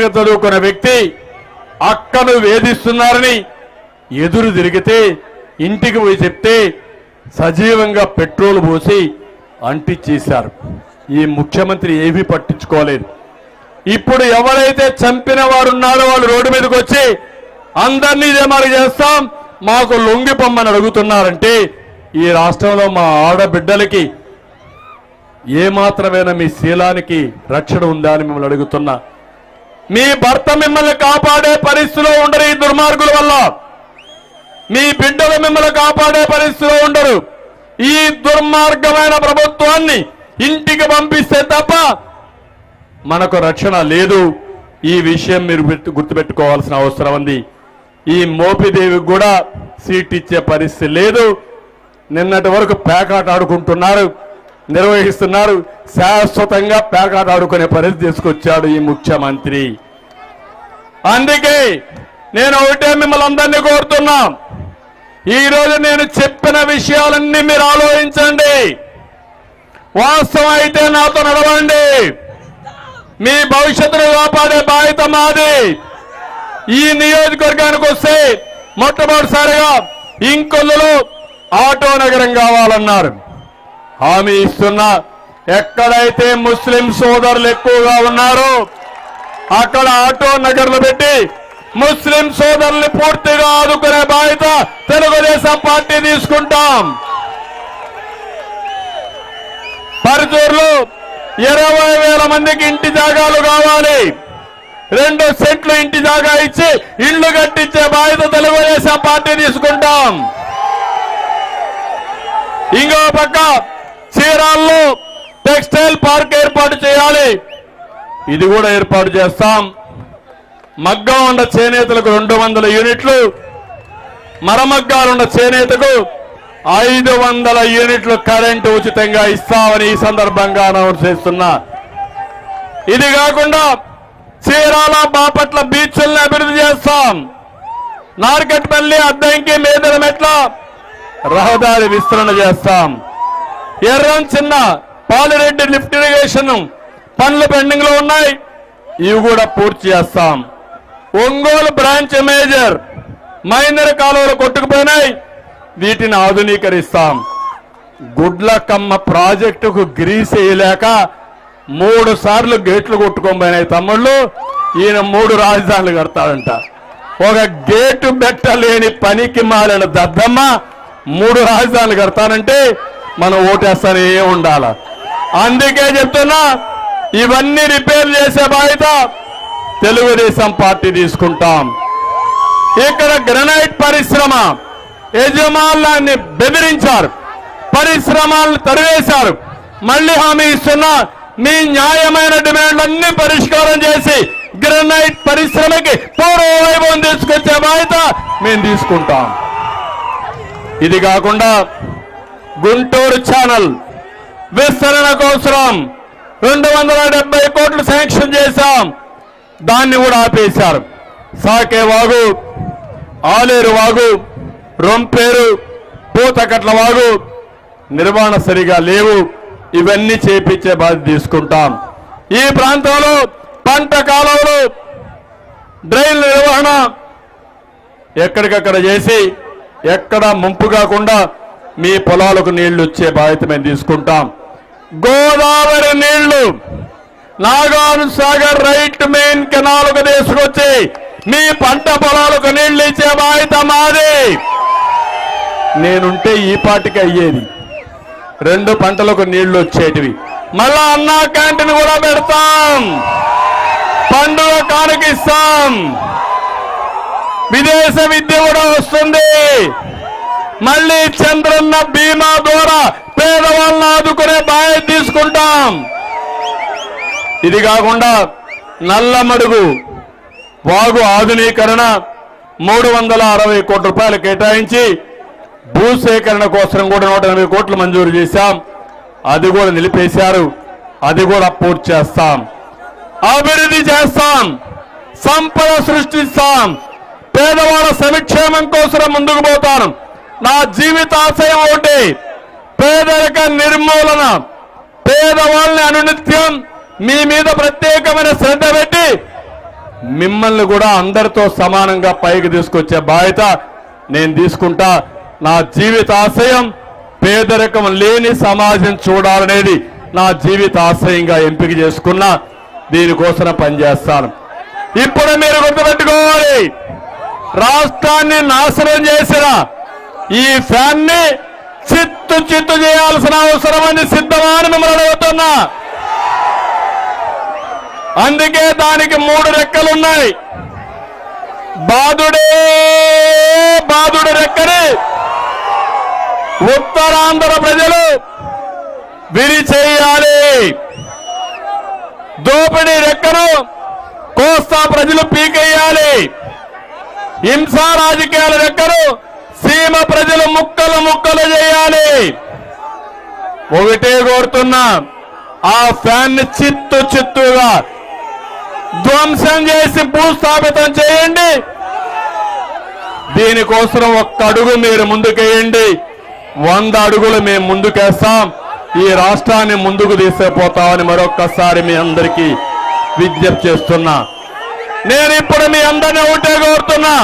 తరగతి చదువుకున్న వ్యక్తి అక్కను వేధిస్తున్నారని ఎదురు తిరిగితే ఇంటికి పోయి చెప్తే సజీవంగా పెట్రోల్ పోసి అంటిచ్చేశారు ఈ ముఖ్యమంత్రి ఏమీ పట్టించుకోలేదు. ఇప్పుడు ఎవరైతే చంపిన వారు ఉన్నారో వాళ్ళు రోడ్డు మీదకి వచ్చి అందరినీ ఇదే చేస్తాం మాకు లొంగి పొమ్మని అడుగుతున్నారంటే ఈ రాష్ట్రంలో మా ఆడబిడ్డలకి ఏమాత్రమైనా మీ శీలానికి రక్షణ ఉందా అని మిమ్మల్ని అడుగుతున్నా. మీ భర్త మిమ్మల్ని కాపాడే పరిస్థితిలో ఉండరు ఈ దుర్మార్గుల వల్ల. మీ బిడ్డలు మిమ్మల్ని కాపాడే పరిస్థితిలో ఉండరు. ఈ దుర్మార్గమైన ప్రభుత్వాన్ని ఇంటికి పంపిస్తే తప్ప మనకు రక్షణ లేదు. ఈ విషయం మీరు గుర్తుపెట్టుకోవాల్సిన అవసరం ఉంది. ఈ మోపిదేవికి కూడా సీట్ ఇచ్చే పరిస్థితి లేదు. నిన్నటి వరకు పేకాట ఆడుకుంటున్నారు. నిర్వహిస్తున్నారు. శాశ్వతంగా పేకాట ఆడుకునే పరిస్థితి తీసుకొచ్చాడు ఈ ముఖ్యమంత్రి. అందుకే నేను ఒకటే మిమ్మల్ని అందరినీ కోరుతున్నా. ఈరోజు నేను చెప్పిన విషయాలన్నీ మీరు ఆలోచించండి. వాస్తవం అయితే నాతో నడవండి. మీ భవిష్యత్తును కాపాడే బాధ్యత మాది. ఈ నియోజకవర్గానికి వస్తే మొట్టమొదటిసారిగా ఇంకొల్లులో ఆటో నగరం కావాలన్నారు. హామీ ఇస్తున్నా. ఎక్కడైతే ముస్లిం సోదరులు ఎక్కువగా ఉన్నారో అక్కడ ఆటో నగర్లు పెట్టి ముస్లిం సోదరుల్ని పూర్తిగా ఆదుకునే బాధ్యత తెలుగుదేశం పార్టీ తీసుకుంటాం. పరుచూరులో ఇరవై వేల మందికి ఇంటి జాగాలు కావాలి. రెండు సెంట్లు ఇంటి జాగా ఇచ్చి ఇళ్ళు కట్టించే బాధ్యత తెలుగుదేశం పార్టీ తీసుకుంటాం. ఇంకో పక్క చీరాల్లో టెక్స్టైల్ పార్క్ ఏర్పాటు చేయాలి. ఇది కూడా ఏర్పాటు చేస్తాం. మగ్గం ఉన్న చేనేతలకు రెండు వందల యూనిట్లు మరమగ్గాలున్న చేనేతకు ఐదు వందల యూనిట్లు కరెంటు ఉచితంగా ఇస్తామని ఈ సందర్భంగా అనౌన్స్ చేస్తున్నా. ఇది కాకుండా చీరాల బాపట్ల బీచ్లను అభివృద్ధి చేస్తాం. నార్కట్పల్లి అద్దంకి మేదల మెట్ల రహదారి విస్తరణ చేస్తాం. ఎర్రం చిన్న పాలిరెడ్డి లిఫ్ట్ ఇరిగేషన్ పనులు పెండింగ్లో ఉన్నాయి. ఇవి కూడా పూర్తి చేస్తాం. ఒంగోలు బ్రాంచ్ మేజర్ మైనర్ కాలువలు కొట్టుకుపోయినాయి. వీటిని ఆధునీకరిస్తాం. గుడ్లకమ్మ ప్రాజెక్టుకు గ్రీస్ వేయలేక మూడు సార్లు గేట్లు కొట్టుకోబోయినాయి తమ్ముళ్ళు. ఈయన మూడు రాజధానులు కడతాడంట. ఒక గేటు పెట్టలేని పనికి మాలిన దద్దమ్మ మూడు రాజధానులు కడతానంటే మనం ఓటేస్తానే ఉండాల. అందుకే చెప్తున్నా ఇవన్నీ రిపేర్ చేసే బాధ్యత తెలుగుదేశం పార్టీ తీసుకుంటాం. ఇక్కడ గ్రనైట్ పరిశ్రమ యజమానులాన్ని బెదిరించారు పరిశ్రమలను తరివేశారు. మళ్ళీ హామీ ఇస్తున్నా మీ న్యాయమైన డిమాండ్లన్నీ పరిష్కారం చేసి గ్రనైట్ పరిశ్రమకి పూర్వవైభవం తీసుకొచ్చే బాధ్యత మేము తీసుకుంటాం. ఇది కాకుండా గుంటూరు ఛానల్ విస్తరణ కోసం రెండు వందల డెబ్బై కోట్లు శాంక్షన్ చేశాం. దాన్ని కూడా ఆపేశారు. సాకే వాగు ఆలేరు వాగు రొంపేరు పూతకట్ల వాగు నిర్మాణ సరిగా లేవు. ఇవన్నీ చేపించే బాధ్యత తీసుకుంటాం. ఈ ప్రాంతంలో పంట కాలంలో డ్రైన్ నిర్వహణ ఎక్కడికక్కడ చేసి ఎక్కడ ముంపు కాకుండా మీ పొలాలకు నీళ్ళు వచ్చే బాధ్యత మేము తీసుకుంటాం. గోదావరి నీళ్ళు నాగాన్ సాగర్ రైట్ మెయిన్ కెనాలకు తీసుకొచ్చి మీ పంట పొలాలకు నీళ్ళు ఇచ్చే బాధ్యత మాది. నేనుంటే ఈ పాటికి అయ్యేది. రెండు పంటలకు నీళ్ళు వచ్చేటివి. మళ్ళా అన్నా క్యాంటీన్ కూడా పెడతాం. పండుగ కానుకిస్తాం విదేశ విద్య కూడా వస్తుంది. మళ్ళీ చంద్రన్న బీమా ద్వారా పేదవాళ్ళని ఆదుకునే బాధ్యత తీసుకుంటాం. ఇది కాకుండా నల్లమడుగు వాగు ఆధునీకరణ మూడు వందల అరవై కోట్ల రూపాయలు కేటాయించి భూసేకరణ కోసం కూడా నూట ఎనభై కోట్లు మంజూరు చేశాం. అది కూడా నిలిపేశారు. అది కూడా పూర్తి చేస్తాం. అభివృద్ధి చేస్తాం. సంపద సృష్టిస్తాం. పేదవాళ్ళ సంక్షేమం కోసం ముందుకు పోతాను నా జీవితాశయం ఒకటి పేదరిక నిర్మూలన పేదవాళ్ళని అనునిత్యం మీ మీద ప్రత్యేకమైన శ్రద్ధ పెట్టి మిమ్మల్ని కూడా అందరితో సమానంగా పైకి తీసుకొచ్చే బాధ్యత నేను తీసుకుంటా. నా జీవిత ఆశయం పేదరికం లేని సమాజం చూడాలనేది నా జీవిత ఆశయంగా ఎంపిక చేసుకున్నా. దీనికోసం పనిచేస్తాను. ఇప్పుడు మీరు గుర్తుపెట్టుకోవాలి. రాష్ట్రాన్ని నాశనం చేసిన ఈ ఫ్యాన్ని చిత్తు చిత్తు చేయాల్సిన అవసరం అని సిద్ధమా అని మిమ్మల్ని అడుగుతున్నా. అందుకే దానికి మూడు రెక్కలున్నాయి. బాధుడే బాధుడు రెక్కని ఉత్తరాంధ్ర ప్రజలు విరిచేయాలి. దోపిడీ రెక్కను కోస్తా ప్రజలు పీకేయాలి. హింసా రాజకీయాల రెక్కను సీమ ప్రజలు ముక్కలు ముక్కలు చేయాలి. ఒకటే కోరుతున్నా ఆ ఫ్యాన్ని చిత్తు చిత్తుగా ధ్వంసం చేసి భూస్థాపితం చేయండి. దీనికోసం ఒక్క అడుగు మీరు ముందుకేయండి. వంద అడుగులు మేము ముందుకేస్తాం. ఈ రాష్ట్రాన్ని ముందుకు తీసుకుపోతామని మరొక్కసారి మీ అందరికీ విజ్ఞప్తి చేస్తున్నా. నేను ఇప్పుడు మీ అందరిని ఒకటే కోరుతున్నా.